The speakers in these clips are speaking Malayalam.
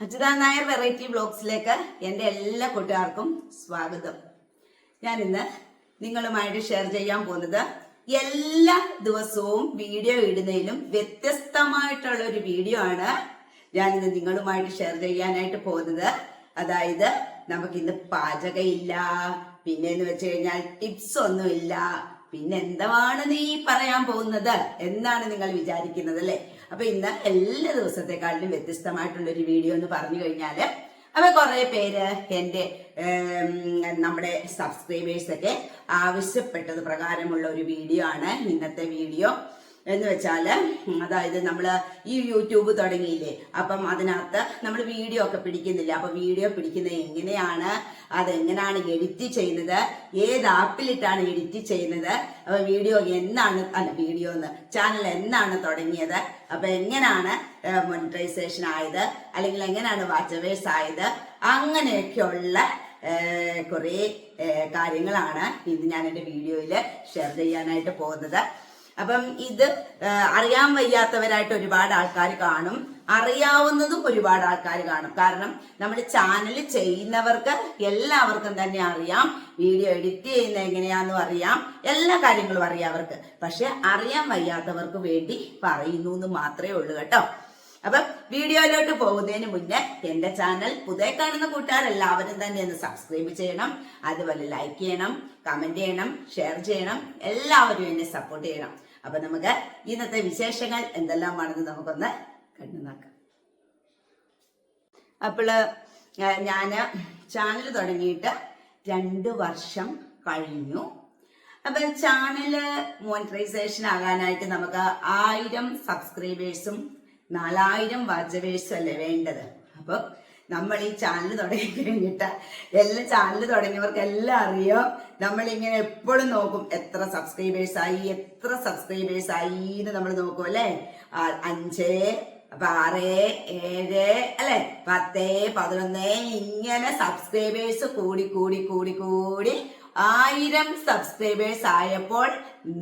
അജിത നായർ വെറൈറ്റി ബ്ലോഗ്സിലേക്ക് എന്റെ എല്ലാ കൂട്ടുകാർക്കും സ്വാഗതം. ഞാൻ ഇന്ന് നിങ്ങളുമായിട്ട് ഷെയർ ചെയ്യാൻ പോകുന്നത് എല്ലാ ദിവസവും വീഡിയോ ഇടുന്നതിലും വ്യത്യസ്തമായിട്ടുള്ള ഒരു വീഡിയോ ആണ് ഞാൻ ഇന്ന് നിങ്ങളുമായിട്ട് ഷെയർ ചെയ്യാനായിട്ട് പോകുന്നത്. അതായത് നമുക്ക് നമുക്കിന്ന് പാചകമില്ല പിന്നെ എന്ന് വെച്ച് കഴിഞ്ഞാൽ ടിപ്സ് ഒന്നുമില്ല പിന്നെ എന്താണ് നീ പറയാൻ പോകുന്നത് എന്നാണ് നിങ്ങൾ വിചാരിക്കുന്നത് അല്ലെ? അപ്പൊ ഇന്ന് എല്ലാ ദിവസത്തെക്കാളിലും വ്യത്യസ്തമായിട്ടുള്ള ഒരു വീഡിയോ എന്ന് പറഞ്ഞു കഴിഞ്ഞാൽ അപ്പൊ കുറെ പേര് എന്റെ നമ്മുടെ സബ്സ്ക്രൈബേഴ്സൊക്കെ ആവശ്യപ്പെട്ടത് പ്രകാരമുള്ള ഒരു വീഡിയോ ആണ് ഇന്നത്തെ വീഡിയോ എന്ന് വെച്ചാൽ അതായത് നമ്മൾ ഈ യൂട്യൂബ് തുടങ്ങിയില്ലേ അപ്പം അതിനകത്ത് നമ്മൾ വീഡിയോ ഒക്കെ പിടിക്കുന്നില്ല അപ്പം വീഡിയോ പിടിക്കുന്നത് എങ്ങനെയാണ് അതെങ്ങനെയാണ് എഡിറ്റ് ചെയ്യുന്നത് ഏത് ആപ്പിലിട്ടാണ് എഡിറ്റ് ചെയ്യുന്നത് അപ്പോൾ വീഡിയോ എന്നാണ് അല്ല വീഡിയോ എന്ന് ചാനൽ എന്നാണ് തുടങ്ങിയത് അപ്പം എങ്ങനെയാണ് മോണിറ്റൈസേഷൻ ആയത് അല്ലെങ്കിൽ എങ്ങനെയാണ് വാച്ചവേഴ്സ് ആയത് അങ്ങനെയൊക്കെയുള്ള കുറേ കാര്യങ്ങളാണ് ഇന്ന് ഞാൻ എന്റെ വീഡിയോയിൽ ഷെയർ ചെയ്യാനായിട്ട് പോകുന്നത്. അപ്പം ഇത് അറിയാൻ വയ്യാത്തവരായിട്ട് ഒരുപാട് ആൾക്കാർ കാണും. അറിയാവുന്നതും ഒരുപാട് ആൾക്കാർ കാണും. കാരണം നമ്മൾ ചാനൽ ചെയ്യുന്നവർക്ക് എല്ലാവർക്കും തന്നെ അറിയാം. വീഡിയോ എഡിറ്റ് ചെയ്യുന്ന എങ്ങനെയാണെന്നും അറിയാം. എല്ലാ കാര്യങ്ങളും അറിയാം അവർക്ക്. പക്ഷെ അറിയാൻ വയ്യാത്തവർക്ക് വേണ്ടി പറയുന്നു എന്ന് മാത്രമേ ഉള്ളൂ കേട്ടോ. അപ്പം വീഡിയോയിലോട്ട് പോകുന്നതിന് മുന്നേ എന്റെ ചാനൽ പുതിയ കാണുന്ന കൂട്ടുകാരെല്ലാവരും തന്നെ ഒന്ന് സബ്സ്ക്രൈബ് ചെയ്യണം. അതുപോലെ ലൈക്ക് ചെയ്യണം കമന്റ് ചെയ്യണം ഷെയർ ചെയ്യണം. എല്ലാവരും എന്നെ സപ്പോർട്ട് ചെയ്യണം. അപ്പൊ നമുക്ക് ഇന്നത്തെ വിശേഷങ്ങൾ എന്തെല്ലാമാണെന്ന് നമുക്കൊന്ന് കണ്ടു നോക്കാം അപ്പോൾ ഞാൻ ചാനൽ തുടങ്ങിയിട്ട് രണ്ട് വർഷം കഴിഞ്ഞു. അപ്പൊ ചാനൽ മോണിറ്ററൈസേഷൻ ആകാനായിട്ട് നമുക്ക് ആയിരം സബ്സ്ക്രൈബേഴ്സും നാലായിരം വാച്ചവേഴ്സും അല്ലേ വേണ്ടത്? അപ്പൊ നമ്മൾ ഈ ചാനൽ തുടങ്ങി എല്ലാ ചാനൽ തുടങ്ങിയവർക്ക് എല്ലാം അറിയാം. നമ്മൾ ഇങ്ങനെ എപ്പോഴും നോക്കും എത്ര സബ്സ്ക്രൈബേഴ്സ് ആയി എത്ര സബ്സ്ക്രൈബേഴ്സ് ആയി എന്ന് നമ്മൾ നോക്കും അല്ലേ? അഞ്ച് അപ്പൊ ആറ് ഏഴ് അല്ലെ? പത്ത് പതിനൊന്ന് ഇങ്ങനെ സബ്സ്ക്രൈബേഴ്സ് കൂടി കൂടി കൂടി കൂടി ആയിരം സബ്സ്ക്രൈബേഴ്സ് ആയപ്പോൾ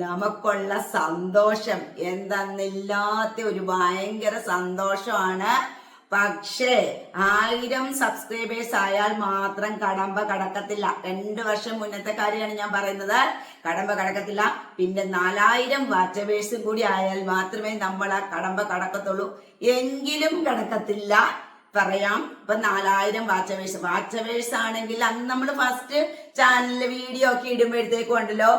നമുക്കുള്ള സന്തോഷം. എന്തെന്നില്ലാത്ത ഒരു ഭയങ്കര സന്തോഷമാണ്. പക്ഷേ ആയിരം സബ്സ്ക്രൈബേഴ്സ് ആയാൽ മാത്രം കടമ്പ കടക്കത്തില്ല. രണ്ട് വർഷം മുന്നത്തെ കാര്യമാണ് ഞാൻ പറയുന്നത്. കടമ്പ കടക്കത്തില്ല. പിന്നെ നാലായിരം വാച്ചബേഴ്സും കൂടി ആയാൽ മാത്രമേ നമ്മൾ ആ കടമ്പ കടക്കത്തുള്ളൂ. എങ്കിലും കടക്കത്തില്ല. പറയാം. ഇപ്പൊ നാലായിരം വാച്ചവേഴ്സ് വാച്ചവേഴ്സ് ആണെങ്കിൽ അന്ന് നമ്മൾ ഫസ്റ്റ് ചാനലിൽ വീഡിയോ ഒക്കെ ഇടുമ്പോഴത്തേക്കും ഉണ്ടല്ലോ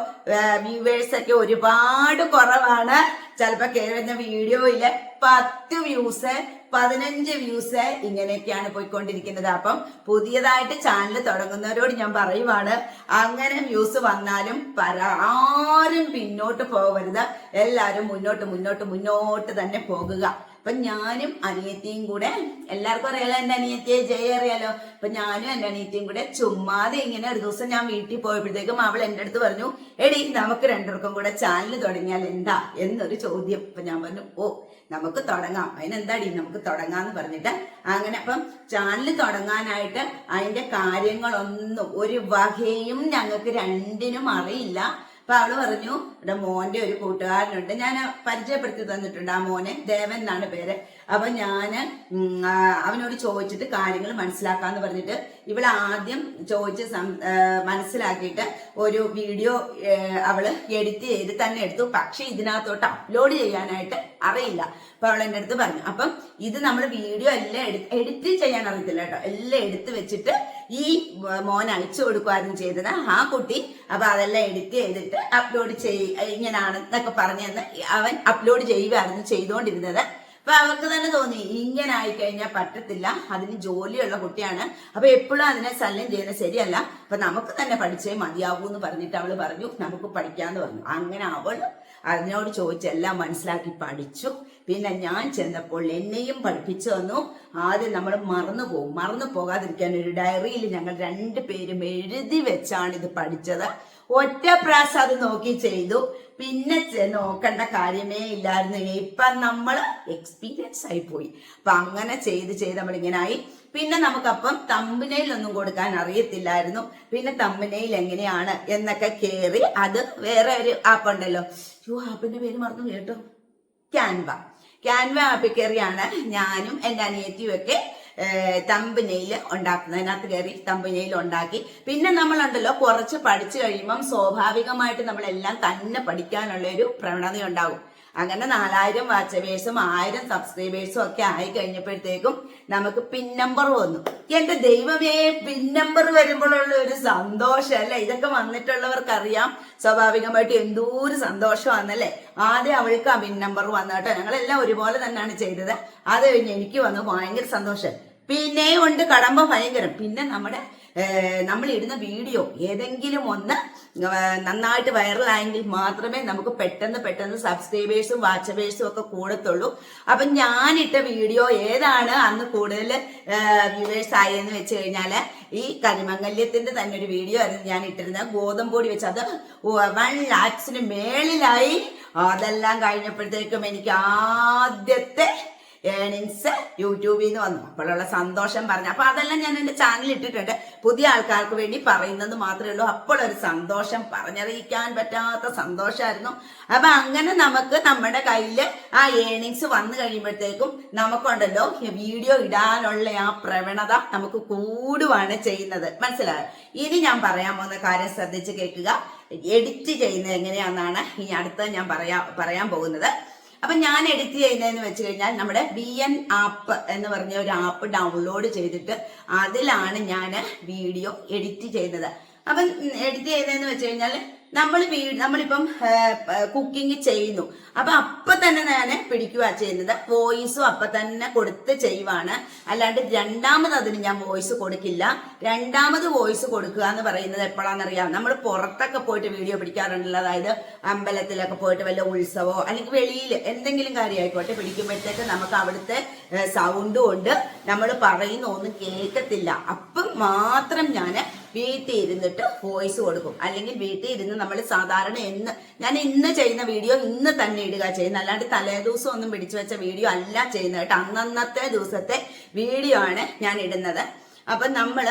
വ്യൂവേഴ്സ് ഒക്കെ ഒരുപാട് കുറവാണ്. ചിലപ്പോ കയറുന്ന വീഡിയോയിൽ പത്ത് വ്യൂസ് പതിനഞ്ച് വ്യൂസ് ഇങ്ങനെയൊക്കെയാണ് പോയിക്കൊണ്ടിരിക്കുന്നത്. അപ്പം പുതിയതായിട്ട് ചാനൽ തുടങ്ങുന്നവരോട് ഞാൻ പറയുവാണ് അങ്ങനെ വ്യൂസ് വന്നാലും പല ആരും പിന്നോട്ട് പോകരുത്. എല്ലാവരും മുന്നോട്ട് മുന്നോട്ട് മുന്നോട്ട് തന്നെ പോകുക. അപ്പൊ ഞാനും അനിയത്തിയും കൂടെ എല്ലാവർക്കും അറിയാലോ എന്റെ അനിയത്തിയെ ജയ അറിയാലോ? അപ്പൊ ഞാനും എന്റെ അനിയത്തിയും കൂടെ ചുമ്മാതെ ഇങ്ങനെ ഒരു ദിവസം ഞാൻ വീട്ടിൽ പോയപ്പോഴത്തേക്കും അവൾ എന്റെ അടുത്ത് പറഞ്ഞു എടി നമുക്ക് രണ്ടുപേർക്കും കൂടെ ചാനൽ തുടങ്ങിയാൽ എന്താ? എന്നൊരു ചോദ്യം. അപ്പൊ ഞാൻ പറഞ്ഞു ഓ നമുക്ക് തുടങ്ങാം. അതിനെന്താടി? നമുക്ക് തുടങ്ങാന്ന് പറഞ്ഞിട്ട് അങ്ങനെ അപ്പം ചാനൽ തുടങ്ങാനായിട്ട് അതിന്റെ കാര്യങ്ങളൊന്നും ഒരു വകയും ഞങ്ങൾക്ക് രണ്ടിനും അറിയില്ല. അപ്പൊ അവൾ പറഞ്ഞു ഇവിടെ മോന്റെ ഒരു കൂട്ടുകാരനുണ്ട്. ഞാൻ പരിചയപ്പെടുത്തി തന്നിട്ടുണ്ട് ആ മോനെ. ദേവൻ എന്നാണ് പേര്. അപ്പൊ ഞാൻ അവനോട് ചോദിച്ചിട്ട് കാര്യങ്ങൾ മനസ്സിലാക്കാന്ന് പറഞ്ഞിട്ട് ഇവൾ ആദ്യം ചോദിച്ച് മനസ്സിലാക്കിയിട്ട് ഒരു വീഡിയോ അവൾ എഡിറ്റ് ചെയ്ത് തന്നെ എടുത്തു. പക്ഷെ ഇതിനകത്തോട്ട് അപ്ലോഡ് ചെയ്യാനായിട്ട് അറിയില്ല. അപ്പൊ അവൾ എന്റെ അടുത്ത് പറഞ്ഞു. അപ്പം ഇത് നമ്മൾ വീഡിയോ എല്ലാം എഡിറ്റ് ചെയ്യാൻ അറിയത്തില്ല കേട്ടോ. എല്ലാം എടുത്ത് വെച്ചിട്ട് ഈ മോൻ അയച്ചു കൊടുക്കുമായിരുന്നു ചെയ്തത്. ആ കുട്ടി അപ്പൊ അതെല്ലാം എഡിറ്റ് ചെയ്തിട്ട് അപ്ലോഡ് ചെയ് ഇങ്ങനാണ് എന്നൊക്കെ പറഞ്ഞെന്ന് അവൻ അപ്ലോഡ് ചെയ്യുമായിരുന്നു ചെയ്തുകൊണ്ടിരുന്നത് അപ്പൊ അവർക്ക് തന്നെ തോന്നി ഇങ്ങനെ ആയി കഴിഞ്ഞാൽ പറ്റത്തില്ല അതിന് ജോലിയുള്ള കുട്ടിയാണ്. അപ്പൊ എപ്പോഴും അതിനെ ശല്യം ചെയ്യുന്നത് ശരിയല്ല. അപ്പൊ നമുക്ക് തന്നെ പഠിച്ചേ മതിയാകൂ എന്ന് പറഞ്ഞിട്ട് അവൾ പറഞ്ഞു നമുക്ക് പഠിക്കാന്ന് പറഞ്ഞു. അങ്ങനെ അവൾ അതിനോട് ചോദിച്ചെല്ലാം മനസ്സിലാക്കി പഠിച്ചു. പിന്നെ ഞാൻ ചെന്നപ്പോൾ എന്നെയും പഠിപ്പിച്ചു തന്നു. ആദ്യം നമ്മൾ മറന്നു പോകും. മറന്നു പോകാതിരിക്കാൻ ഒരു ഡയറിയിൽ ഞങ്ങൾ രണ്ടു പേരും എഴുതി വെച്ചാണ് ഇത് പഠിച്ചത്. ഒറ്റ പ്രാവശ്യം അത് നോക്കി ചെയ്തു. പിന്നെ നോക്കേണ്ട കാര്യമേ ഇല്ലായിരുന്നു. ഇപ്പൊ നമ്മൾ എക്സ്പീരിയൻസ് ആയി പോയി. അപ്പൊ അങ്ങനെ ചെയ്ത് ചെയ്ത് നമ്മളിങ്ങനായി പിന്നെ നമുക്കപ്പം തമ്പിനയിൽ ഒന്നും കൊടുക്കാൻ അറിയത്തില്ലായിരുന്നു. പിന്നെ തമ്പിനയിൽ എങ്ങനെയാണ് എന്നൊക്കെ കേറി അത് വേറെ ഒരു ആപ്പ് ഉണ്ടല്ലോ. ആപ്പിന്റെ പേര് മറന്നു കേട്ടോ. ക്യാൻവ ക്യാൻവ ആപ്പിൽ കയറിയാണ് ഞാനും എന്റെ അനിയത്തിയും ഒക്കെ. തമ്പനയിൽ ഉണ്ടാക്കുന്നത്. അതിനകത്ത് കയറി തമ്പനയിൽ ഉണ്ടാക്കി. പിന്നെ നമ്മളുണ്ടല്ലോ കുറച്ച് പഠിച്ചു കഴിയുമ്പം സ്വാഭാവികമായിട്ട് നമ്മളെല്ലാം തന്നെ പഠിക്കാനുള്ള ഒരു പ്രവണത ഉണ്ടാകും അങ്ങനെ നാലായിരം വാച്ചവേഴ്സും ആയിരം സബ്സ്ക്രൈബേഴ്സും ഒക്കെ ആയി കഴിഞ്ഞപ്പോഴത്തേക്കും നമുക്ക് പിൻ നമ്പർ വന്നു. എന്റെ ദൈവമേ പിൻ നമ്പർ വരുമ്പോഴുള്ള ഒരു സന്തോഷം അല്ലെ? ഇതൊക്കെ വന്നിട്ടുള്ളവർക്കറിയാം. സ്വാഭാവികമായിട്ട് എന്തോരു സന്തോഷമാണെന്നല്ലേ? ആദ്യം അവൾക്ക് ആ പിൻ നമ്പർ വന്നു കേട്ടോ. ഞങ്ങളെല്ലാം ഒരുപോലെ തന്നെയാണ് ചെയ്തത്. അത് കഴിഞ്ഞ് എനിക്ക് വന്നു ഭയങ്കര സന്തോഷം. പിന്നെയും ഉണ്ട് കടമ്പ ഭയങ്കരം. പിന്നെ നമ്മുടെ നമ്മൾ ഇടുന്ന വീഡിയോ ഏതെങ്കിലും ഒന്ന് നന്നായിട്ട് വൈറലായെങ്കിൽ മാത്രമേ നമുക്ക് പെട്ടെന്ന് പെട്ടെന്ന് സബ്സ്ക്രൈബേഴ്സും വാച്ചബേഴ്സും ഒക്കെ കൂടത്തുള്ളൂ. അപ്പൊ ഞാനിട്ട വീഡിയോ ഏതാണ് അന്ന് കൂടുതൽ വ്യൂവേഴ്സ് ആയെന്ന് വെച്ച് കഴിഞ്ഞാൽ ഈ കരിമംഗല്യത്തിന്റെ തന്നെ ഒരു വീഡിയോ ആയിരുന്നു ഞാൻ ഇട്ടിരുന്നത്. ഗോതമ്പൊടി വെച്ച് അത് വൺ ലാക്സിന് മേളിലായി. അതെല്ലാം കഴിഞ്ഞപ്പോഴത്തേക്കും എനിക്ക് ആദ്യത്തെ ഏണിങ്സ് യൂട്യൂബിൽ നിന്ന് വന്നു. അപ്പോഴുള്ള സന്തോഷം പറഞ്ഞു. അപ്പൊ അതെല്ലാം ഞാൻ എന്റെ ചാനലിൽ ഇട്ടിട്ടുണ്ട്. പുതിയ ആൾക്കാർക്ക് വേണ്ടി പറയുന്നത് മാത്രമേ ഉള്ളൂ. അപ്പോഴൊരു സന്തോഷം പറഞ്ഞറിയിക്കാൻ പറ്റാത്ത സന്തോഷമായിരുന്നു അപ്പൊ അങ്ങനെ നമുക്ക് നമ്മുടെ കയ്യിൽ ആ ഏണിങ്സ് വന്നു കഴിയുമ്പോഴത്തേക്കും നമുക്കുണ്ടല്ലോ വീഡിയോ ഇടാനുള്ള ആ പ്രവണത നമുക്ക് കൂടുവാണ് ചെയ്യുന്നത്. മനസ്സിലായോ? ഇനി ഞാൻ പറയാൻ പോകുന്ന കാര്യം ശ്രദ്ധിച്ച് കേൾക്കുക. എഡിറ്റ് ചെയ്യുന്നത് എങ്ങനെയാണെന്നാണ് ഇനി അടുത്ത ഞാൻ പറയാ പറയാൻ പോകുന്നത്. അപ്പൊ ഞാൻ എഡിറ്റ് ചെയ്യുന്നതെന്ന് വെച്ച് കഴിഞ്ഞാൽ നമ്മുടെ ബി എൻ ആപ്പ് എന്ന് പറഞ്ഞ ഒരു ആപ്പ് ഡൗൺലോഡ് ചെയ്തിട്ട് അതിലാണ് ഞാൻ വീഡിയോ എഡിറ്റ് ചെയ്യുന്നത്. അപ്പം എഡിറ്റ് ചെയ്യുന്നതെന്ന് വെച്ച് കഴിഞ്ഞാൽ നമ്മൾ നമ്മളിപ്പം കുക്കിംഗ് ചെയ്യുന്നു. അപ്പൊ അപ്പൊ തന്നെ ഞാൻ പിടിക്കുക ചെയ്യുന്നത്. വോയിസും അപ്പൊ തന്നെ കൊടുത്ത് ചെയ്യുവാണ്. അല്ലാണ്ട് രണ്ടാമത് അതിന് ഞാൻ വോയിസ് കൊടുക്കില്ല. രണ്ടാമത് വോയിസ് കൊടുക്കുക എന്ന് പറയുന്നത് എപ്പോഴാണെന്നറിയാം. നമ്മൾ പുറത്തൊക്കെ പോയിട്ട് വീഡിയോ പിടിക്കാറുണ്ടല്ലോ. അതായത് അമ്പലത്തിലൊക്കെ പോയിട്ട് വല്ല ഉത്സവമോ അല്ലെങ്കിൽ വെളിയിൽ എന്തെങ്കിലും കാര്യമായിക്കോട്ടെ പിടിക്കുമ്പോഴത്തേക്ക് നമുക്ക് അവിടുത്തെ സൗണ്ടും ഉണ്ട് നമ്മൾ പറയുന്ന ഒന്നും കേൾക്കത്തില്ല. അപ്പം മാത്രം ഞാൻ വീട്ടിൽ ഇരുന്നിട്ട് വോയിസ് കൊടുക്കും. അല്ലെങ്കിൽ വീട്ടിൽ ഇരുന്ന് നമ്മൾ സാധാരണ എന്ന് ഞാൻ ഇന്ന് ചെയ്യുന്ന വീഡിയോ ഇന്ന് തന്നെ ഇടുക ചെയ്യുന്നത്. അല്ലാണ്ട് തലേ ദിവസം ഒന്നും പിടിച്ചു വെച്ച വീഡിയോ അല്ല ചെയ്യുന്നത് കേട്ടോ. അന്നന്നത്തെ ദിവസത്തെ വീഡിയോ ആണ് ഞാൻ ഇടുന്നത്. അപ്പൊ നമ്മൾ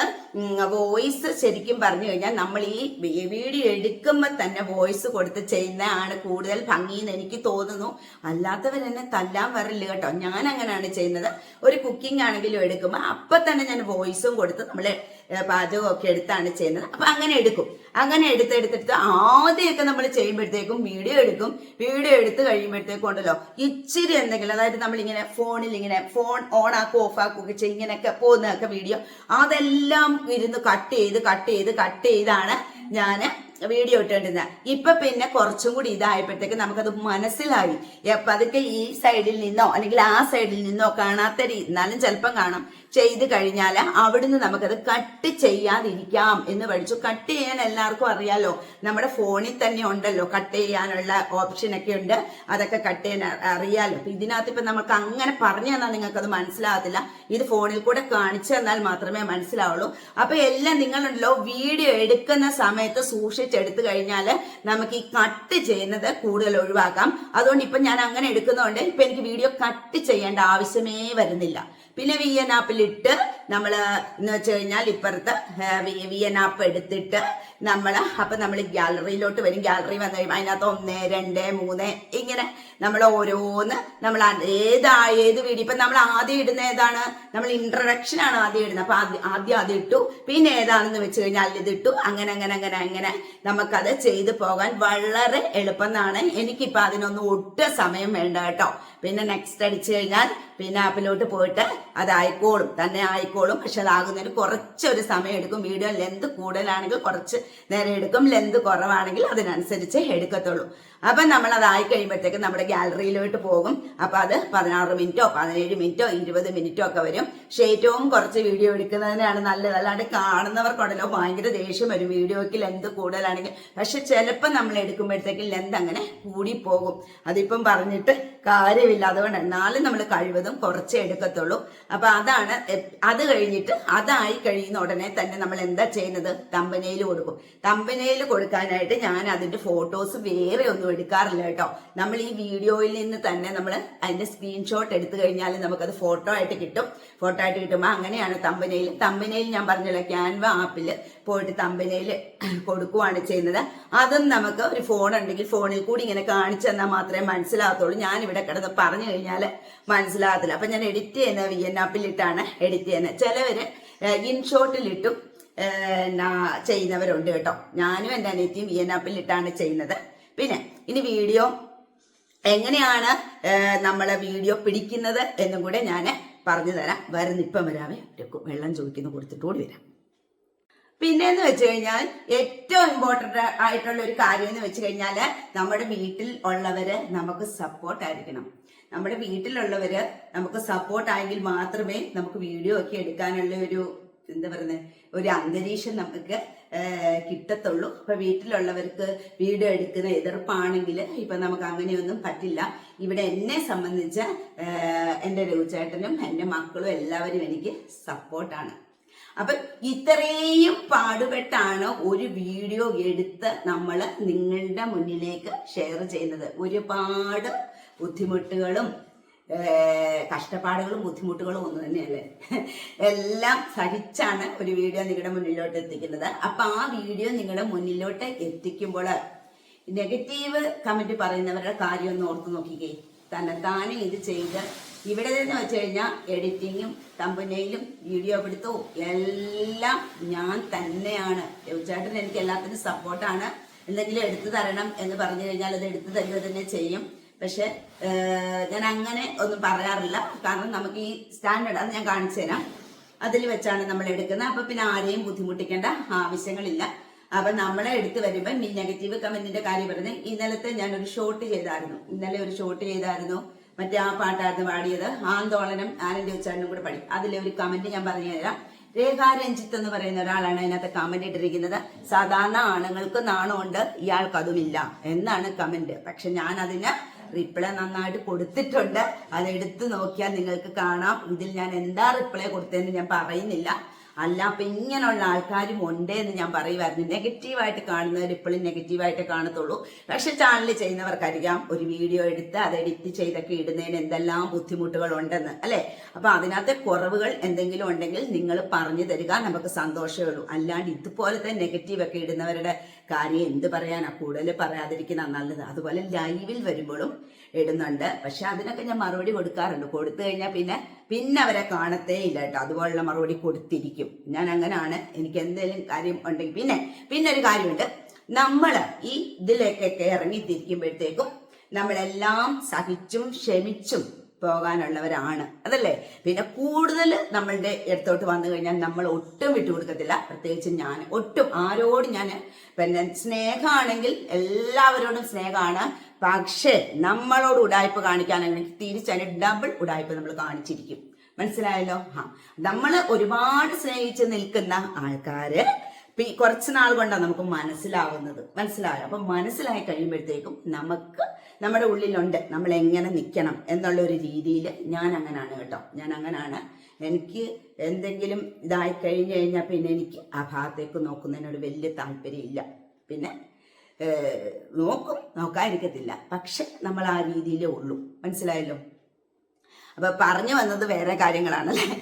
വോയിസ് ശരിക്കും പറഞ്ഞു കഴിഞ്ഞാൽ നമ്മൾ ഈ വീഡിയോ എടുക്കുമ്പോൾ തന്നെ വോയിസ് കൊടുത്ത് ചെയ്യുന്ന ആണ് കൂടുതൽ ഭംഗിയെന്ന് എനിക്ക് തോന്നുന്നു. അല്ലാത്തവർ എന്നെ തല്ലാൻ വരില്ല കേട്ടോ. ഞാൻ അങ്ങനെയാണ് ചെയ്യുന്നത്. ഒരു കുക്കിംഗ് ആണെങ്കിലും എടുക്കുമ്പോൾ അപ്പൊ തന്നെ ഞാൻ വോയിസും കൊടുത്ത് നമ്മൾ പാചകമൊക്കെ എടുത്താണ് ചെയ്യുന്നത്. അപ്പൊ അങ്ങനെ എടുക്കും. അങ്ങനെ എടുത്തെടുത്തെടുത്ത് ആദ്യമൊക്കെ നമ്മൾ ചെയ്യുമ്പോഴത്തേക്കും വീഡിയോ എടുക്കും. വീഡിയോ എടുത്ത് കഴിയുമ്പോഴത്തേക്കും ഉണ്ടല്ലോ ഇച്ചിരി എന്തെങ്കിലും അതായത് നമ്മളിങ്ങനെ ഫോണിൽ ഇങ്ങനെ ഫോൺ ഓൺ ആക്കും ഓഫ് ആക്കുക ഇങ്ങനെയൊക്കെ പോകുന്നതൊക്കെ വീഡിയോ. അതെല്ലാം ഇരുന്ന് കട്ട് ചെയ്ത് കട്ട് ചെയ്ത് കട്ട് ചെയ്താണ് ഞാൻ വീഡിയോ ഇട്ടുകൊണ്ടിരുന്നത്. ഇപ്പൊ പിന്നെ കുറച്ചും കൂടി ഇതായപ്പോഴത്തേക്ക് നമുക്കത് മനസ്സിലായി. അപ്പൊ അതൊക്കെ ഈ സൈഡിൽ നിന്നോ അല്ലെങ്കിൽ ആ സൈഡിൽ നിന്നോ കാണാത്ത രീതി എന്നാലും ചിലപ്പം കാണാം. ചെയ്ത് കഴിഞ്ഞാൽ അവിടുന്ന് നമുക്കത് കട്ട് ചെയ്യാതിരിക്കാം എന്ന് പഠിച്ചു. കട്ട് ചെയ്യാൻ എല്ലാവർക്കും അറിയാലോ. നമ്മുടെ ഫോണിൽ തന്നെ ഉണ്ടല്ലോ കട്ട് ചെയ്യാനുള്ള ഓപ്ഷൻ ഒക്കെ ഉണ്ട്. അതൊക്കെ കട്ട് ചെയ്യാൻ അറിയാലോ. ഇതിനകത്ത് ഇപ്പൊ നമുക്ക് അങ്ങനെ പറഞ്ഞു തന്നാൽ നിങ്ങൾക്ക് അത് മനസ്സിലാകത്തില്ല. ഇത് ഫോണിൽ കൂടെ കാണിച്ചു തന്നാൽ മാത്രമേ മനസ്സിലാവുള്ളൂ. അപ്പൊ എല്ലാം നിങ്ങളുണ്ടല്ലോ വീഡിയോ എടുക്കുന്ന സമയത്ത് സൂക്ഷിച്ചെടുത്തു കഴിഞ്ഞാൽ നമുക്ക് ഈ കട്ട് ചെയ്യുന്നത് കൂടുതൽ ഒഴിവാക്കാം. അതുകൊണ്ട് ഇപ്പൊ ഞാൻ അങ്ങനെ എടുക്കുന്നതുകൊണ്ട് ഇപ്പൊ എനിക്ക് വീഡിയോ കട്ട് ചെയ്യേണ്ട ആവശ്യമേ വരുന്നില്ല. പിന്നെ വി എൻ ആപ്പിലിട്ട് നമ്മൾ എന്ന് വെച്ച് കഴിഞ്ഞാൽ ഇപ്പുറത്ത് ആപ്പ് എടുത്തിട്ട് നമ്മൾ അപ്പം നമ്മൾ ഗാലറിയിലോട്ട് വരും. ഗാലറി വന്നു കഴിയുമ്പോൾ അതിനകത്ത് ഒന്ന് രണ്ട് മൂന്ന് ഇങ്ങനെ നമ്മൾ ഓരോന്ന് നമ്മൾ ഏതാ ഏത് വീഡിയോ ഇപ്പം നമ്മൾ ആദ്യം ഇടുന്ന ഏതാണ്? നമ്മൾ ഇൻട്രഡക്ഷൻ ആണ് ആദ്യം ഇടുന്നത്. അപ്പം ആദ്യം ആദ്യം അത് ഇട്ടു. പിന്നെ ഏതാണെന്ന് വെച്ച് കഴിഞ്ഞാൽ ഇതിട്ടു അങ്ങനെ അങ്ങനെ അങ്ങനെ അങ്ങനെ നമുക്കത് ചെയ്തു പോകാൻ വളരെ എളുപ്പം എന്നാണ് എനിക്കിപ്പോൾ അതിനൊന്നും ഒട്ടും സമയം വേണ്ട കേട്ടോ. പിന്നെ നെക്സ്റ്റ് അടിച്ചു കഴിഞ്ഞാൽ പിന്നെ ആപ്പിലോട്ട് പോയിട്ട് അത് ആയിക്കോളും തന്നെ ആയിക്കോളും. പക്ഷെ അതാകുന്നതിന് കുറച്ചൊരു സമയം എടുക്കും. വീഡിയോ ലെന്ത് കൂടുതലാണെങ്കിൽ കുറച്ച് നേരം എടുക്കും. ലെന്ത് കുറവാണെങ്കിൽ അതിനനുസരിച്ച് എടുക്കത്തുള്ളൂ. അപ്പം നമ്മൾ അതായി കഴിയുമ്പോഴത്തേക്ക് നമ്മുടെ ഗാലറിയിലോട്ട് പോകും. അപ്പം അത് പതിനാറ് മിനിറ്റോ പതിനേഴ് മിനിറ്റോ ഇരുപത് മിനിറ്റോ ഒക്കെ വരും. പക്ഷേ ഏറ്റവും കുറച്ച് വീഡിയോ എടുക്കുന്നതിനാണ് നല്ലത്. അല്ലാണ്ട് കാണുന്നവർക്കുണ്ടല്ലോ ഭയങ്കര ദേഷ്യം വരും. വീഡിയോയ്ക്ക് ലെന്ത് കൂടുതലാണെങ്കിൽ. പക്ഷെ ചിലപ്പോൾ നമ്മൾ എടുക്കുമ്പോഴത്തേക്ക് ലെന്ത് അങ്ങനെ കൂടി പോകും. അതിപ്പം പറഞ്ഞിട്ട് കാര്യമില്ല അതുകൊണ്ട് നാല് നമ്മൾ കഴിവതും കുറച്ചേ എടുക്കത്തുള്ളൂ. അപ്പൊ അതാണ് അത് കഴിഞ്ഞിട്ട് അതായി കഴിയുന്ന ഉടനെ തന്നെ നമ്മൾ എന്താ ചെയ്യുന്നത്? തമ്പനയിൽ കൊടുക്കും. തമ്പനയിൽ കൊടുക്കാനായിട്ട് ഞാൻ അതിന്റെ ഫോട്ടോസ് വേറെ ഒന്നും എടുക്കാറില്ല കേട്ടോ. നമ്മൾ ഈ വീഡിയോയിൽ നിന്ന് തന്നെ നമ്മൾ അതിന്റെ സ്ക്രീൻഷോട്ട് എടുത്തു കഴിഞ്ഞാൽ നമുക്കത് ഫോട്ടോ ആയിട്ട് കിട്ടും. ഫോട്ടോ ആയിട്ട് കിട്ടുമ്പോൾ അങ്ങനെയാണ് തമ്പനയിൽ തമ്പനയിൽ ഞാൻ പറഞ്ഞല്ലോ ക്യാൻവ ആപ്പിൽ പോയിട്ട് തമ്പനയിൽ കൊടുക്കുവാണ് ചെയ്യുന്നത്. അതും നമുക്ക് ഒരു ഫോൺ ഉണ്ടെങ്കിൽ ഫോണിൽ കൂടി ഇങ്ങനെ കാണിച്ചു തന്നാൽ മാത്രമേ മനസ്സിലാകത്തുള്ളൂ. ഞാൻ ഇവിടെ കിടന്ന് പറഞ്ഞു കഴിഞ്ഞാൽ മനസ്സിലാകത്തില്ല. അപ്പം ഞാൻ എഡിറ്റ് ചെയ്യുന്ന വി എൻ ആപ്പിലിട്ടാണ് എഡിറ്റ് ചെയ്യുന്നത് ചിലവർ ഇൻഷോട്ടിലിട്ടും ചെയ്യുന്നവരുണ്ട് കേട്ടോ. ഞാനും എന്റെ അനിയത്തിയും വി എൻ ആപ്പിലിട്ടാണ് ചെയ്യുന്നത്. പിന്നെ ഇനി വീഡിയോ എങ്ങനെയാണ് നമ്മളെ വീഡിയോ പിടിക്കുന്നത് എന്നും കൂടെ ഞാൻ പറഞ്ഞു തരാം. വരുന്നിപ്പം വരാവേ. ഒരു വെള്ളം ചോദിക്കുന്നു കൊടുത്തിട്ട് കൂടി വരാം. പിന്നെന്ന് വെച്ച് കഴിഞ്ഞാൽ ഏറ്റവും ഇമ്പോർട്ടന്റ് ആയിട്ടുള്ള ഒരു കാര്യം എന്ന് വെച്ച് കഴിഞ്ഞാൽ നമ്മുടെ വീട്ടിൽ ഉള്ളവര് നമുക്ക് സപ്പോർട്ട് ആയിരിക്കണം. നമ്മുടെ വീട്ടിലുള്ളവര് നമുക്ക് സപ്പോർട്ട് ആയെങ്കിൽ മാത്രമേ നമുക്ക് വീഡിയോ ഒക്കെ എടുക്കാനുള്ള ഒരു എന്താ പറയുന്നത് ഒരു അന്തരീക്ഷം നമുക്ക് കിട്ടത്തുള്ളൂ. ഇപ്പൊ വീട്ടിലുള്ളവർക്ക് വീഡിയോ എടുക്കുന്ന എതിർപ്പാണെങ്കിൽ ഇപ്പൊ നമുക്ക് അങ്ങനെയൊന്നും പറ്റില്ല. ഇവിടെ എന്നെ സംബന്ധിച്ച് എന്റെ രഘുചേട്ടനും എന്റെ മക്കളും എല്ലാവരും എനിക്ക് സപ്പോർട്ടാണ് അപ്പൊ ഇത്രയും പാടുപെട്ടാണ് ഒരു വീഡിയോ എടുത്ത് നമ്മൾ നിങ്ങളുടെ മുന്നിലേക്ക് ഷെയർ ചെയ്യുന്നത്. ഒരുപാട് ബുദ്ധിമുട്ടുകളും കഷ്ടപ്പാടുകളും ബുദ്ധിമുട്ടുകളും ഒന്നു തന്നെയല്ലേ? എല്ലാം സഹിച്ചാണ് ഒരു വീഡിയോ നിങ്ങളുടെ മുന്നിലോട്ട് എത്തിക്കുന്നത്. അപ്പൊ ആ വീഡിയോ നിങ്ങളുടെ മുന്നിലോട്ട് എത്തിക്കുമ്പോൾ നെഗറ്റീവ് കമന്റ് പറയുന്നവരുടെ കാര്യം ഒന്ന് ഓർത്ത് നോക്കിക്കേ. തന്നെ തന്നെത്താനെ ഇത് ചെയ്ത് ഇവിടെ നിന്ന് വെച്ച് കഴിഞ്ഞാൽ എഡിറ്റിങ്ങും തമ്പനയിലും വീഡിയോ പിടുത്തവും എല്ലാം ഞാൻ തന്നെയാണ്. രവിചേട്ടൻ എനിക്ക് എല്ലാത്തിനും സപ്പോർട്ടാണ് എന്തെങ്കിലും എടുത്തു തരണം എന്ന് പറഞ്ഞു കഴിഞ്ഞാൽ അത് എടുത്തു തരിക തന്നെ ചെയ്യും. പക്ഷെ ഞാൻ അങ്ങനെ ഒന്നും പറയാറില്ല. കാരണം നമുക്ക് ഈ സ്റ്റാൻഡേർഡ് അത് ഞാൻ കാണിച്ചു തരാം. അതിൽ വെച്ചാണ് നമ്മൾ എടുക്കുന്നത്. അപ്പൊ പിന്നെ ആരെയും ബുദ്ധിമുട്ടിക്കേണ്ട ആവശ്യങ്ങളില്ല. അപ്പൊ നമ്മളെ എടുത്തു വരുമ്പോൾ നെഗറ്റീവ് കമന്റിന്റെ കാര്യം പറഞ്ഞ് ഇന്നലത്തെ ഞാൻ ഒരു ഷോട്ട് ചെയ്തായിരുന്നു. ഇന്നലെ ഒരു ഷോട്ട് ചെയ്തായിരുന്നു. മറ്റേ ആ പാട്ടായിരുന്നു പാടിയത്. ആന്തോളനം ആനന്ദ ഉച്ചാരണം കൂടെ പാടി അതിലെ ഒരു കമന്റ് ഞാൻ പറഞ്ഞു തരാം. രേഖാ രഞ്ജിത്ത് എന്ന് പറയുന്ന ഒരാളാണ് അതിനകത്ത് കമന്റ് ഇട്ടിരിക്കുന്നത്. സാധാരണ ആണുങ്ങൾക്ക് നാണമുണ്ട് ഇയാൾക്ക് അതുമില്ല എന്നാണ് കമന്റ് പക്ഷെ ഞാൻ അതിന് റിപ്ലൈ നന്നായിട്ട് കൊടുത്തിട്ടുണ്ട്. അത് എടുത്തു നോക്കിയാൽ നിങ്ങൾക്ക് കാണാം. ഇതിൽ ഞാൻ എന്താ റിപ്ലൈ കൊടുത്തതെന്ന് ഞാൻ പറയുന്നില്ല. അല്ല അപ്പൊ ഇങ്ങനെയുള്ള ആൾക്കാരും ഉണ്ട് എന്ന് ഞാൻ പറയുമായിരുന്നു നെഗറ്റീവായിട്ട് കാണുന്നവർ ഇപ്പോഴും നെഗറ്റീവായിട്ട് കാണത്തുള്ളൂ. പക്ഷെ ചാനൽ ചെയ്യുന്നവർക്കറിയാം ഒരു വീഡിയോ എടുത്ത് അത് എഡിറ്റ് ചെയ്തൊക്കെ ഇടുന്നതിന് എന്തെല്ലാം ബുദ്ധിമുട്ടുകൾ ഉണ്ടെന്ന് അല്ലെ? അപ്പൊ അതിനകത്തെ കുറവുകൾ എന്തെങ്കിലും ഉണ്ടെങ്കിൽ നിങ്ങൾ പറഞ്ഞു തരിക നമുക്ക് സന്തോഷമേ ഉള്ളൂ. അല്ലാണ്ട് ഇതുപോലത്തെ നെഗറ്റീവ് ഒക്കെ ഇടുന്നവരുടെ കാര്യം എന്ത് പറയാനാ? കൂടുതൽ പറയാതിരിക്കുന്ന നല്ലത്. അതുപോലെ ലൈവിൽ വരുമ്പോഴും ഇടുന്നുണ്ട്. പക്ഷെ അതിനൊക്കെ ഞാൻ മറുപടി കൊടുക്കാറുണ്ട്. കൊടുത്തു കഴിഞ്ഞാൽ പിന്നെ പിന്നെ അവരെ കാണത്തേ ഇല്ല കേട്ടോ. അതുപോലുള്ള മറുപടി കൊടുത്തിരിക്കും. ഞാൻ അങ്ങനെയാണ് എനിക്ക് എന്തെങ്കിലും കാര്യം ഉണ്ടെങ്കിൽ പിന്നെ പിന്നെ ഒരു കാര്യമുണ്ട്. നമ്മൾ ഈ ഇതിലേക്കൊക്കെ ഇറങ്ങിത്തിരിക്കുമ്പോഴത്തേക്കും നമ്മളെല്ലാം സഹിച്ചും ക്ഷമിച്ചും പോകാനുള്ളവരാണ്. അതല്ലേ? പിന്നെ കൂടുതൽ നമ്മളുടെ അടുത്തോട്ട് വന്നു കഴിഞ്ഞാൽ നമ്മൾ ഒട്ടും വിട്ടുകൊടുക്കത്തില്ല പ്രത്യേകിച്ച് ഞാൻ. ഒട്ടും. ആരോടും ഞാൻ പിന്നെ സ്നേഹമാണെങ്കിൽ എല്ലാവരോടും സ്നേഹമാണ്. പക്ഷേ നമ്മളോട് ഉടായ്പ കാണിക്കാനാണെങ്കിൽ തിരിച്ചതിന് ഡബിൾ ഉടായ്പ നമ്മൾ കാണിച്ചിരിക്കും. മനസ്സിലായല്ലോ? ആ നമ്മൾ ഒരുപാട് സ്നേഹിച്ച് നിൽക്കുന്ന ആൾക്കാര് കുറച്ച് നാൾ കൊണ്ടാണ് നമുക്ക് മനസ്സിലാവുന്നത്. മനസ്സിലായോ? അപ്പൊ മനസ്സിലായി കഴിയുമ്പോഴത്തേക്കും നമുക്ക് നമ്മുടെ ഉള്ളിലുണ്ട്. നമ്മൾ എങ്ങനെ നിൽക്കണം എന്നുള്ള ഒരു രീതിയിൽ ഞാൻ അങ്ങനാണ് കേട്ടോ. ഞാൻ അങ്ങനാണ് എനിക്ക് എന്തെങ്കിലും ഇതായി കഴിഞ്ഞു കഴിഞ്ഞാൽ പിന്നെ എനിക്ക് ആ ഭാഗത്തേക്ക് നോക്കുന്നതിനോട് വലിയ താല്പര്യമില്ല. പിന്നെ നോക്കും. നോക്കാതിരിക്കത്തില്ല. പക്ഷെ നമ്മൾ ആ രീതിയിലേ ഉള്ളൂ. മനസ്സിലായല്ലോ? അപ്പൊ പറഞ്ഞു വന്നത് വേറെ കാര്യങ്ങളാണല്ലേ?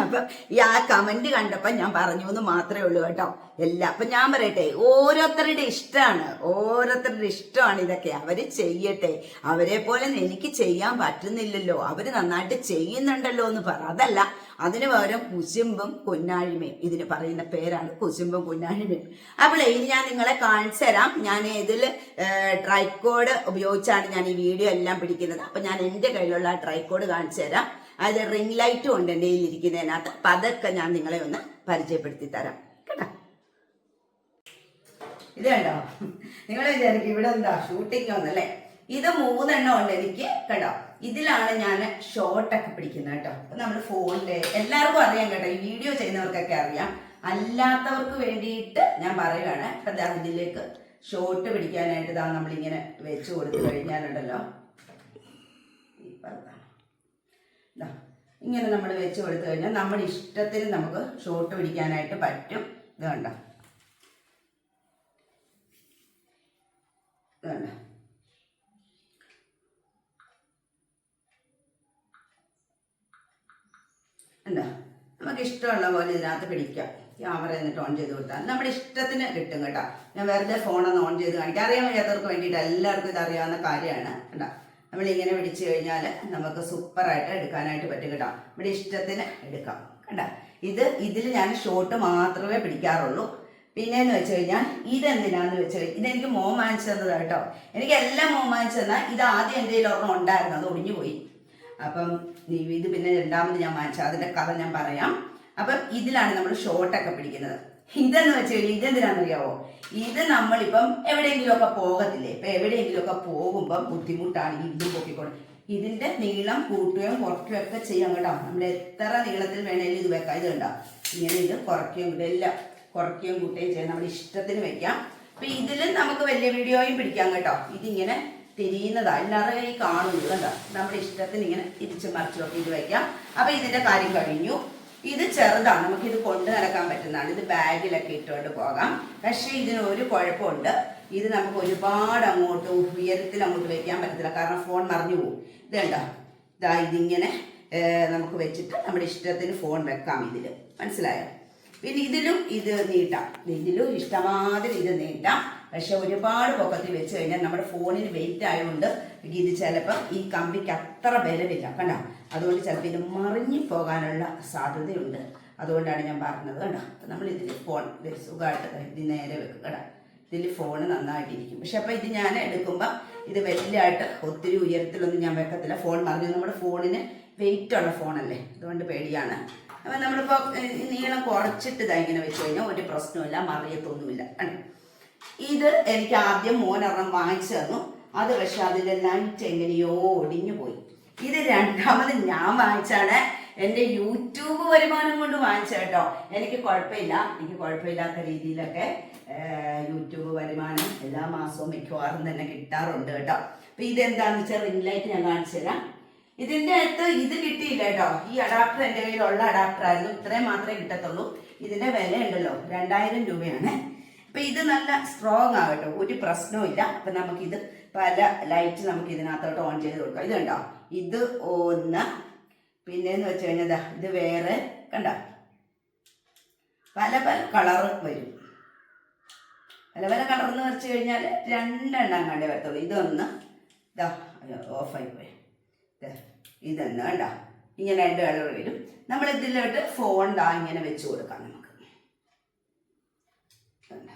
അപ്പൊ ഈ ആ കമന്റ് കണ്ടപ്പോ ഞാൻ പറഞ്ഞു എന്ന് മാത്രമേ ഉള്ളൂ കേട്ടോ. എല്ലാം. അപ്പൊ ഞാൻ പറയട്ടെ ഓരോരുത്തരുടെ ഇഷ്ടമാണ്. ഓരോരുത്തരുടെ ഇഷ്ടമാണ് ഇതൊക്കെ. അവർ ചെയ്യട്ടെ. അവരെ പോലെ എനിക്ക് ചെയ്യാൻ പറ്റുന്നില്ലല്ലോ. അവർ നന്നായിട്ട് ചെയ്യുന്നുണ്ടല്ലോ എന്ന് പറ. അതല്ല അതിന് പകരം കുശുമ്പും കുഞ്ഞാഴിമയും ഇതിന് പറയുന്ന പേരാണ് കുശുമ്പും കുഞ്ഞാഴിമയും അപ്പോൾ ഇനി ഞാൻ നിങ്ങളെ കാണിച്ചു തരാം. ഞാൻ ഇതിൽ ട്രൈക്കോഡ് ഉപയോഗിച്ചാണ് ഞാൻ ഈ വീഡിയോ എല്ലാം പിടിക്കുന്നത്. അപ്പൊ ഞാൻ എന്റെ കയ്യിലുള്ള ട്രൈക്കോഡ് കാണിച്ചു തരാം. അത് റിംഗ് ലൈറ്റും ഉണ്ട് എന്റെ കയ്യിൽ ഇരിക്കുന്നതിനകത്ത് അപ്പൊ അതൊക്കെ ഞാൻ നിങ്ങളെ ഒന്ന് പരിചയപ്പെടുത്തി തരാം. കേട്ടോ? ഇത് കണ്ടോ? നിങ്ങൾ വിചാരിക്കും ഇവിടെ എന്താ ഷൂട്ടിംഗ് ഒന്നല്ലേ? ഇത് മൂന്നെണ്ണം ഉണ്ട് എനിക്ക്. കേട്ടോ ഇതിലാണ് ഞാൻ ഷോർട്ടൊക്കെ പിടിക്കുന്നത് കേട്ടോ. അപ്പൊ നമ്മൾ ഫോണിൽ എല്ലാവർക്കും അറിയാം കേട്ടോ. ഈ വീഡിയോ ചെയ്യുന്നവർക്കൊക്കെ അറിയാം. അല്ലാത്തവർക്ക് വേണ്ടിയിട്ട് ഞാൻ പറയുകയാണ്. അപ്പൊ അതിലേക്ക് ഷോർട്ട് പിടിക്കാനായിട്ട് ഇതാ നമ്മളിങ്ങനെ വെച്ച് കൊടുത്തു കഴിഞ്ഞാലുണ്ടല്ലോ. ഇങ്ങനെ നമ്മൾ വെച്ച് കൊടുത്തു കഴിഞ്ഞാൽ നമ്മുടെ ഇഷ്ടത്തിന് നമുക്ക് ഷോട്ട് പിടിക്കാനായിട്ട് പറ്റും. ഇത് കണ്ടോ? ഇത് എന്താ? നമുക്ക് ഇഷ്ടമുള്ള പോലെ ഇതിനകത്ത് പിടിക്കാം. ക്യാമറ എന്നിട്ട് ഓൺ ചെയ്ത് കൊടുത്താൽ നമ്മുടെ ഇഷ്ടത്തിന് കിട്ടും കേട്ടോ. ഞാൻ വെറുതെ ഫോണൊന്ന് ഓൺ ചെയ്ത് കാണിക്കാം. അറിയാൻ വയ്യാത്തവർക്ക് വേണ്ടിയിട്ട് എല്ലാവർക്കും ഇത് അറിയാവുന്ന കാര്യമാണ് കേട്ടോ. നമ്മളിങ്ങനെ പിടിച്ചു കഴിഞ്ഞാൽ നമുക്ക് സൂപ്പറായിട്ട് എടുക്കാനായിട്ട് പറ്റും കേട്ടോ. നമ്മുടെ ഇഷ്ടത്തിന് എടുക്കാം കണ്ട ഇത് ഇതിൽ ഞാൻ ഷോട്ട് മാത്രമേ പിടിക്കാറുള്ളൂ. പിന്നെന്ന് വെച്ച് കഴിഞ്ഞാൽ ഇതെന്തിനാന്ന് വെച്ച് കഴിഞ്ഞാൽ ഇതെനിക്ക് മോൻ വാങ്ങിച്ചു കേട്ടോ. എനിക്ക് എല്ലാം മോൻ വാങ്ങിച്ചു തന്നാൽ ഇത് ആദ്യം എന്തെങ്കിലും ഒരെണ്ണം ഉണ്ടായിരുന്നു. അത് ഒടിഞ്ഞു പോയി അപ്പം ഇത് പിന്നെ രണ്ടാമത് ഞാൻ വാങ്ങിച്ച. അതിന്റെ കഥ ഞാൻ പറയാം. അപ്പം ഇതിലാണ് നമ്മൾ ഷോർട്ടൊക്കെ പിടിക്കുന്നത്. ഇതെന്ന് വെച്ച് കഴിഞ്ഞാൽ ഇതെന്തിനാണെന്നറിയാവോ? ഇത് നമ്മളിപ്പം എവിടെയെങ്കിലുമൊക്കെ പോകത്തില്ലേ? ഇപ്പം എവിടെയെങ്കിലുമൊക്കെ പോകുമ്പം ബുദ്ധിമുട്ടാണ് ഇതും പൊക്കിക്കൊണ്ട്. ഇതിന്റെ നീളം കൂട്ടുകയും കുറയ്ക്കുകയും ഒക്കെ ചെയ്യാം കേട്ടോ. നമ്മൾ എത്ര നീളത്തിൽ വേണേലും ഇത് വെക്കാം. ഇത് കണ്ടോ? ഇങ്ങനെ ഇത് കുറയ്ക്കുകയും ഇതെല്ലാം കുറയ്ക്കുകയും കൂട്ടുകയും ചെയ്യാം. നമ്മുടെ ഇഷ്ടത്തിന് വെക്കാം. അപ്പൊ ഇതിലും നമുക്ക് വലിയ വീഡിയോയും പിടിക്കാം കേട്ടോ. ഇതിങ്ങനെ തിരിയുന്നതാ എല്ലാവരുടെയും ഈ കാണുന്നത് കണ്ടോ? നമ്മുടെ ഇഷ്ടത്തിന് ഇങ്ങനെ തിരിച്ച് മറിച്ച് നോക്കിയിട്ട് വയ്ക്കാം അപ്പൊ ഇതിന്റെ കാര്യം കഴിഞ്ഞു. ഇത് ചെറുതാണ്. നമുക്ക് ഇത് കൊണ്ടു നടക്കാൻ പറ്റുന്നതാണ്. ഇത് ബാഗിലൊക്കെ ഇട്ടുകൊണ്ട് പോകാം. പക്ഷേ ഇതിന് ഒരു കുഴപ്പമുണ്ട്. ഇത് നമുക്ക് ഒരുപാട് അങ്ങോട്ട് ഉയരത്തിൽ അങ്ങോട്ട് വയ്ക്കാൻ പറ്റത്തില്ല. കാരണം ഫോൺ മറിഞ്ഞു പോകും. ഇത് കണ്ടോ? ഇതാ ഇതിങ്ങനെ നമുക്ക് വെച്ചിട്ട് നമ്മുടെ ഇഷ്ടത്തിന് ഫോൺ വെക്കാം ഇതിൽ മനസ്സിലായോ? പിന്നെ ഇതിലും ഇത് നീട്ടാം. ഇതിലും ഇഷ്ടമാതിരി ഇത് നീട്ടാം. പക്ഷെ ഒരുപാട് പൊക്കത്തിൽ വെച്ച് കഴിഞ്ഞാൽ നമ്മുടെ ഫോണിന് വെയിറ്റ് ആയതുകൊണ്ട് ഇത് ചിലപ്പം ഈ കമ്പിക്ക് അത്ര ബലമില്ല കണ്ടോ? അതുകൊണ്ട് ചിലപ്പോൾ ഇത് മറിഞ്ഞു പോകാനുള്ള സാധ്യതയുണ്ട്. അതുകൊണ്ടാണ് ഞാൻ പറഞ്ഞത് കണ്ടോ? അപ്പം നമ്മൾ ഇതിൽ ഫോൺ സുഖമായിട്ട് ഇത് നേരെ വെക്കും കേട്ടോ ഇതിൽ ഫോൺ നന്നായിട്ടിരിക്കും. പക്ഷെ അപ്പം ഇത് ഞാൻ എടുക്കുമ്പോൾ ഇത് വലിയതായിട്ട് ഒത്തിരി ഉയരത്തിലൊന്നും ഞാൻ വെക്കത്തില്ല. ഫോൺ മറിഞ്ഞു നമ്മുടെ ഫോണിന് വെയിറ്റ് ഉള്ള ഫോണല്ലേ അതുകൊണ്ട് പേടിയാണ്. അപ്പം നമ്മളിപ്പോൾ നീളം കുറച്ചിട്ട് ഇതാ ഇങ്ങനെ വെച്ച് കഴിഞ്ഞാൽ ഒരു പ്രശ്നമില്ല മറിയത്തൊന്നുമില്ല കണ്ടോ? ഇത് എനിക്ക് ആദ്യം മോനൊരെണ്ണം വാങ്ങിച്ചു തന്നു. അത് പക്ഷെ അതിന്റെ ലൈറ്റ് എങ്ങനെയോ ഒടിഞ്ഞു പോയി. ഇത് രണ്ടാമത് ഞാൻ വാങ്ങിച്ചാണ്. എന്റെ യൂട്യൂബ് വരുമാനം കൊണ്ട് വാങ്ങിച്ച കേട്ടോ. എനിക്ക് കുഴപ്പമില്ല. എനിക്ക് കുഴപ്പമില്ലാത്ത രീതിയിലൊക്കെ യൂട്യൂബ് വരുമാനം എല്ലാ മാസവും മിക്കവാറും തന്നെ കിട്ടാറുണ്ട് കേട്ടോ. അപ്പൊ ഇതെന്താണെന്ന് വെച്ചാൽ റിംഗ് ലൈറ്റ് ഞാൻ കാണിച്ചു തരാം. ഇതിന്റെ അകത്ത് ഇത് കിട്ടിയില്ല കേട്ടോ. ഈ അഡാപ്റ്റർ എന്റെ കയ്യിലുള്ള അഡാപ്റ്റർ ആയിരുന്നു. ഇത്രയും മാത്രമേ കിട്ടത്തുള്ളൂ. ഇതിന്റെ വില ഉണ്ടല്ലോ രണ്ടായിരം രൂപയാണ്. അപ്പൊ ഇത് നല്ല സ്ട്രോങ് ആകട്ടെ ഒരു പ്രശ്നവും ഇല്ല. അപ്പൊ നമുക്കിത് പല ലൈറ്റ് നമുക്ക് ഇതിനകത്തോട്ട് ഓൺ ചെയ്ത് കൊടുക്കാം. ഇത് കണ്ടോ? ഇത് ഒന്ന്. പിന്നെന്ന് വെച്ച് കഴിഞ്ഞാൽ ഇത് വേറെ. കണ്ട? പല പല കളർ വരും. പല പല കളർ എന്ന് വെച്ച് കഴിഞ്ഞാൽ രണ്ടെണ്ണം കണ്ടേ വരത്തുള്ളൂ. ഇതൊന്ന് ഇതാ ഓഫായി പോയി. ഇതൊന്ന് കണ്ടോ? ഇങ്ങനെ രണ്ട് കളർ വരും. നമ്മൾ ഇതിലോട്ട് ഫോൺ ദാ ഇങ്ങനെ വെച്ച് കൊടുക്കാം നമുക്ക് കണ്ടോ?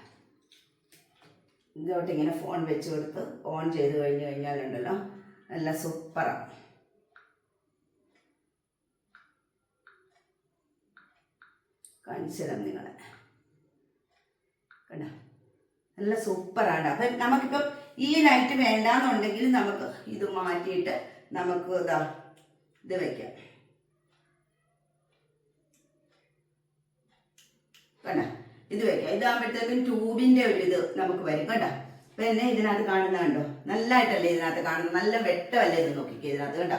ഇതിലോട്ട് ഇങ്ങനെ ഫോൺ വെച്ച് കൊടുത്ത് ഓൺ ചെയ്ത് കഴിഞ്ഞ് കഴിഞ്ഞാലുണ്ടല്ലോ നല്ല സൂപ്പറാണ് കാണിച്ചു തരാം നിങ്ങളെ. കണ്ടോ? നല്ല സൂപ്പറാണ് അപ്പം നമുക്കിപ്പം ഈ നൈറ്റ് വേണ്ടാന്നുണ്ടെങ്കിൽ നമുക്ക് ഇത് മാറ്റിയിട്ട് നമുക്ക് ഇതാ ഇത് വെക്കാം. കണ്ട? ഇത് വെക്കാം. ഇതാകുമ്പോഴത്തേക്കും ട്യൂബിന്റെ ഒരു ഇത് നമുക്ക് വരും കേട്ടോ. അപ്പൊ എന്നെ ഇതിനകത്ത് കാണുന്ന കണ്ടോ? നല്ലതായിട്ടല്ലേ ഇതിനകത്ത് കാണുന്നത്? നല്ല വെട്ടമല്ലേ ഇത് നോക്കിക്കേ ഇതിനകത്ത് കണ്ടോ?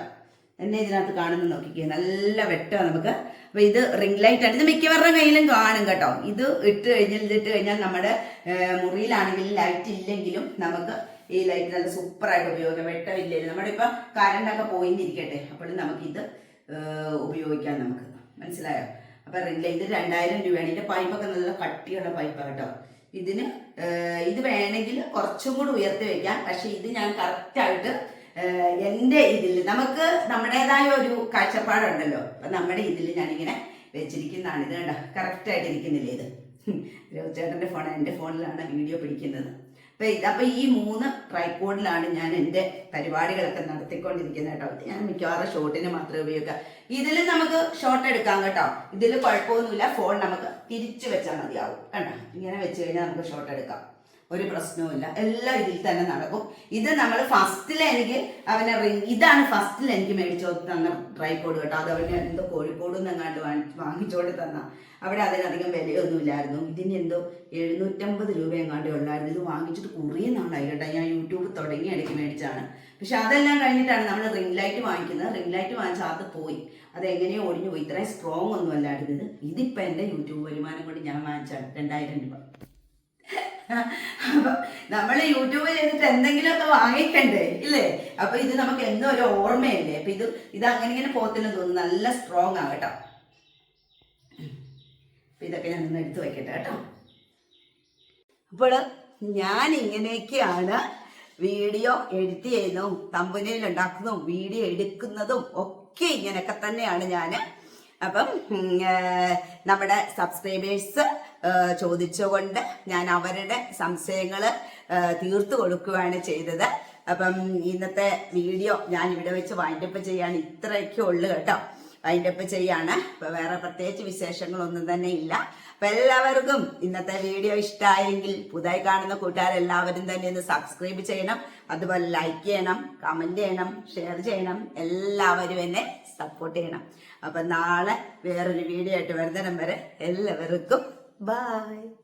എന്നെ ഇതിനകത്ത് കാണുന്ന നോക്കിക്കേ. നല്ല വെട്ടമാണ് നമുക്ക്. അപ്പൊ ഇത് റിംഗ് ലൈറ്റ് ആണ്. ഇത് മിക്കവരുടെ കയ്യിലും കാണും കേട്ടോ. ഇത് ഇട്ട് കഴിഞ്ഞാൽ ഇതിട്ട് കഴിഞ്ഞാൽ നമ്മുടെ മുറിയിലാണെങ്കിലും ലൈറ്റ് ഇല്ലെങ്കിലും നമുക്ക് ഈ ലൈറ്റ് നല്ല സൂപ്പറായിട്ട് ഉപയോഗിക്കാം. വെട്ടമില്ലേ നമ്മുടെ ഇപ്പൊ കറണ്ടൊക്കെ പോയിന്നിരിക്കട്ടെ. അപ്പോഴും നമുക്കിത് ഉപയോഗിക്കാം നമുക്ക്. മനസ്സിലായോ? അപ്പൊ ഇത് രണ്ടായിരം രൂപയാണ്. ഇതിന്റെ പൈപ്പൊക്കെ നല്ല കട്ടിയുള്ള പൈപ്പാണ് കേട്ടോ. ഇതിന് ഇത് വേണമെങ്കിൽ കുറച്ചും കൂടി ഉയർത്തി വെക്കാം. പക്ഷെ ഇത് ഞാൻ കറക്റ്റായിട്ട് എന്റെ ഇതിൽ നമുക്ക് നമ്മുടേതായ ഒരു കാഴ്ചപ്പാടുണ്ടല്ലോ. അപ്പൊ നമ്മുടെ ഇതിൽ ഞാനിങ്ങനെ വെച്ചിരിക്കുന്നതാണ്. ഇത് കണ്ട? കറക്റ്റായിട്ട് ഇരിക്കുന്നില്ലേ ഇത്? രവിചേട്ടന്റെ ഫോൺ എന്റെ ഫോണിലാണ് വീഡിയോ പിടിക്കുന്നത്. ഇത് അപ്പൊ ഈ മൂന്ന് ട്രൈപോഡിലാണ് ഞാൻ എന്റെ പരിപാടികളൊക്കെ നടത്തിക്കൊണ്ടിരിക്കുന്നത് കേട്ടോ. ഞാൻ മിക്കവാറും ഷോട്ടിന് മാത്രമേ ഉപയോഗിക്കാം. ഇതിൽ നമുക്ക് ഷോട്ട് എടുക്കാം കേട്ടോ. ഇതിൽ കുഴപ്പമൊന്നുമില്ല. ഫോൺ നമുക്ക് തിരിച്ചു വെച്ചാൽ മതിയാവും. കണ്ടോ? ഇങ്ങനെ വെച്ച് കഴിഞ്ഞാൽ നമുക്ക് ഷോട്ട് എടുക്കാം. ഒരു പ്രശ്നവുമില്ല. എല്ലാം ഇതിൽ തന്നെ നടക്കും. ഇത് നമ്മൾ ഫസ്റ്റിൽ എനിക്ക് അവനെ ഇതാണ് ഫസ്റ്റിൽ എനിക്ക് മേടിച്ചു തന്ന കോഡ് കേട്ടോ. അത് അവന് എന്തോ കോഴിക്കോട് നിന്നെങ്ങാണ്ട് വാങ്ങിച്ചോണ്ട് തന്ന. അവിടെ അതിനധികം വിലയൊന്നുമില്ലായിരുന്നു. ഇതിന് എന്തോ എഴുന്നൂറ്റമ്പത് രൂപ എങ്ങാണ്ട് ഉള്ളായിരുന്നു. ഇത് വാങ്ങിച്ചിട്ട് കുറേ നാളായി കേട്ടോ. ഞാൻ യൂട്യൂബ് തുടങ്ങി ഇടയ്ക്ക് മേടിച്ചാണ് പക്ഷെ അതെല്ലാം കഴിഞ്ഞിട്ടാണ് നമ്മൾ റിംഗ് ലൈറ്റ് വാങ്ങിക്കുന്നത്. റിംഗ് ലൈറ്റ് വാങ്ങിച്ച അത് പോയി. അത് എങ്ങനെയോ ഒടിഞ്ഞു പോയി. ഇത്രയും സ്ട്രോങ് ഒന്നും അല്ലായിരുന്നു ഇത്. ഇതിപ്പോൾ എന്റെ യൂട്യൂബ് വരുമാനം കൊണ്ട് ഞാൻ വാങ്ങിച്ചാണ് രണ്ടായിരം രൂപ. നമ്മൾ യൂട്യൂബിൽ ചെയ്തിട്ട് എന്തെങ്കിലുമൊക്കെ വാങ്ങിക്കണ്ടേ? ഇല്ലേ? അപ്പൊ ഇത് നമുക്ക് എന്തോ ഒരു ഓർമ്മയല്ലേ? അപ്പൊ ഇത് ഇത് അങ്ങനെ ഇങ്ങനെ പോകത്തില്ലെന്ന് തോന്നുന്നു. നല്ല സ്ട്രോങ് ആകട്ടോ അപ്പൊ ഇതൊക്കെ ഞാൻ ഒന്ന് എടുത്തു വെക്കട്ടെ കേട്ടോ. അപ്പോൾ ഞാൻ ഇങ്ങനെയൊക്കെയാണ് വീഡിയോ എഡിറ്റ് ചെയ്യുന്നതും തമ്പനയിൽ ഉണ്ടാക്കുന്നതും വീഡിയോ എടുക്കുന്നതും ഒക്കെ ഇങ്ങനെയൊക്കെ തന്നെയാണ് ഞാൻ അപ്പം നമ്മുടെ സബ്സ്ക്രൈബേഴ്സ് ചോദിച്ചുകൊണ്ട് ഞാൻ അവരുടെ സംശയങ്ങൾ തീർത്തു കൊടുക്കുകയാണ് ചെയ്തത്. അപ്പം ഇന്നത്തെ വീഡിയോ ഞാൻ ഇവിടെ വെച്ച് വൈൻഡപ്പ് ചെയ്യാൻ ഇത്രയൊക്കെ ഉള്ളു കേട്ടോ. വൈൻഡപ്പ് ചെയ്യാണ്. ഇപ്പൊ വേറെ പ്രത്യേകിച്ച് വിശേഷങ്ങളൊന്നും തന്നെ ഇല്ല. അപ്പൊ എല്ലാവർക്കും ഇന്നത്തെ വീഡിയോ ഇഷ്ടമായെങ്കിൽ പുതുതായി കാണുന്ന കൂട്ടുകാരെല്ലാവരും തന്നെ ഒന്ന് സബ്സ്ക്രൈബ് ചെയ്യണം. അതുപോലെ ലൈക്ക് ചെയ്യണം കമന്റ് ചെയ്യണം ഷെയർ ചെയ്യണം. എല്ലാവരും എന്നെ സപ്പോർട്ട് ചെയ്യണം. അപ്പൊ നാളെ വേറൊരു വീഡിയോ ആയിട്ട് വരുന്നതിനും വരെ എല്ലാവർക്കും ബൈ